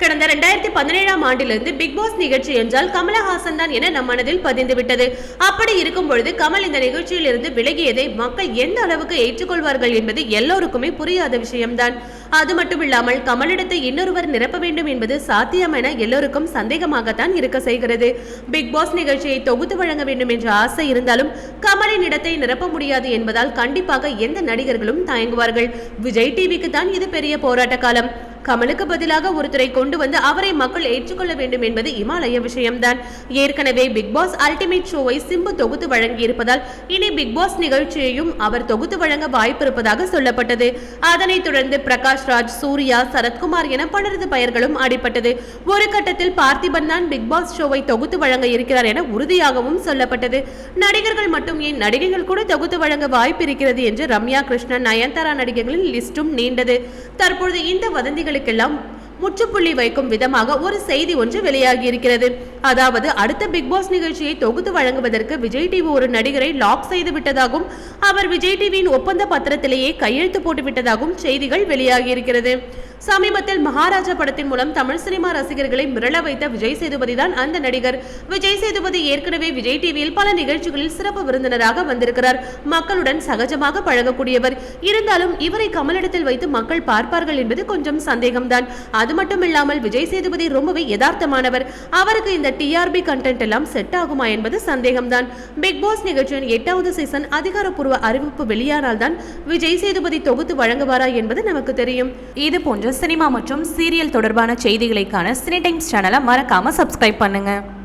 கடந்த ரெண்டாயிரத்தி பதினேழாம் ஆண்டிலிருந்து பிக் பாஸ் நிகழ்ச்சி என்றால் கமலஹாசன் தான் என நம் மனதில் பதிந்து விட்டது அப்படி இருக்கும் பொழுது கமல் இந்த நிகழ்ச்சியில் இருந்து விலகியதை மக்கள் எந்த அளவுக்கு ஏற்றுக்கொள்வார்கள் என்பது எல்லோருக்குமே புரியாத விஷயம்தான். அது மட்டும் இல்லாமல் கமலிடத்தை இன்னொருவர் நிரப்ப வேண்டும் என்பது சாத்தியம் என எல்லோருக்கும் சந்தேகமாகத்தான் இருக்க செய்கிறது. பிக் பாஸ் நிகழ்ச்சியை தொகுத்து வழங்க வேண்டும் என்ற ஆசை இருந்தாலும் கமலின் இடத்தை நிரப்ப முடியாது என்பதால் கண்டிப்பாக எந்த நடிகர்களும் தயங்குவார்கள். விஜய் டிவிக்கு தான் இது பெரிய போராட்ட காலம் கமலுக்கு பதிலாக ஒருத்தரை கொண்டு வந்து அவரை மக்கள் ஏற்றுக்கொள்ள வேண்டும் என்பது இமாலய விஷயம்தான். ஏற்கனவே பிக் பாஸ் அல்டிமேட் ஷோவை சிம்பு தொகுத்து வழங்கியிருப்பதால் இனி பிக் பாஸ் நிகழ்ச்சியையும் அவர் தொகுத்து வழங்க வாய்ப்பு இருப்பதாக சொல்லப்பட்டது. அதனைத் தொடர்ந்து பிரகாஷ் ராஜ் சூர்யா சரத்குமார் என பலரது பெயர்களும் அடிப்பட்டது ஒரு கட்டத்தில் பார்த்திபன் தான் பிக் பாஸ் ஷோவை தொகுத்து வழங்க இருக்கிறார் என உறுதியாகவும் சொல்லப்பட்டது. நடிகர்கள் மட்டும் ஏன் நடிகைகள் கூட தொகுத்து வழங்க வாய்ப்பு இருக்கிறது என்று ரம்யா கிருஷ்ணன் நயன்தாரா நடிகைகளின் லிஸ்டும் நீண்டது. தற்பொழுது இந்த வதந்திகள் வதந்திகளுக்கெல்லாம் முற்றுப்புள்ளி வைக்கும் விதமாக ஒரு செய்தி ஒன்று வெளியாகி இருக்கிறது அதாவது அடுத்த பிக் பாஸ் நிகழ்ச்சியை தொகுத்து வழங்குவதற்கு விஜய் டிவி ஒரு நடிகரை லாக் செய்து விட்டதாகவும் அவர் விஜய் டிவியின் ஒப்பந்த பத்திரத்திலேயே கையெழுத்து போட்டு விட்டதாகவும் செய்திகள் வெளியாகி இருக்கிறது சமீபத்தில் மகாராஜா படத்தின் மூலம் தமிழ் சினிமா ரசிகர்களை மிரள வைத்த விஜய் சேதுபதி தான் அந்த நடிகர். விஜய் சேதுபதி ஏற்கனவே விஜய் டிவியில் பல நிகழ்ச்சிகளில் சிறப்பு விருந்தினராக வந்திருக்கிறார். மக்களுடன் சகஜமாக பழகக்கூடியவர். இருந்தாலும் இவரை கமலிடத்தில் வைத்து மக்கள் பார்ப்பார்கள் என்பது கொஞ்சம் சந்தேகம்தான். அது மட்டும் இல்லாமல் விஜய் சேதுபதி ரொம்பவே யதார்த்தமானவர். அவருக்கு இந்த டிஆர்பி கண்டென்ட் எல்லாம் செட் ஆகுமா என்பது சந்தேகம்தான். பிக் பாஸ் நிகழ்ச்சியின் எட்டாவது சீசன் அதிகாரப்பூர்வ அறிவிப்பு வெளியானால்தான் விஜய் சேதுபதி தொகுத்து வழங்குவாரா என்பது நமக்கு தெரியும். இது போன்ற சினிமா மற்றும் சீரியல் தொடர்பான செய்திகளைக்கான சினி டைம்ஸ் சேனலை மறக்காம சப்ஸ்கிரைப் பண்ணுங்க.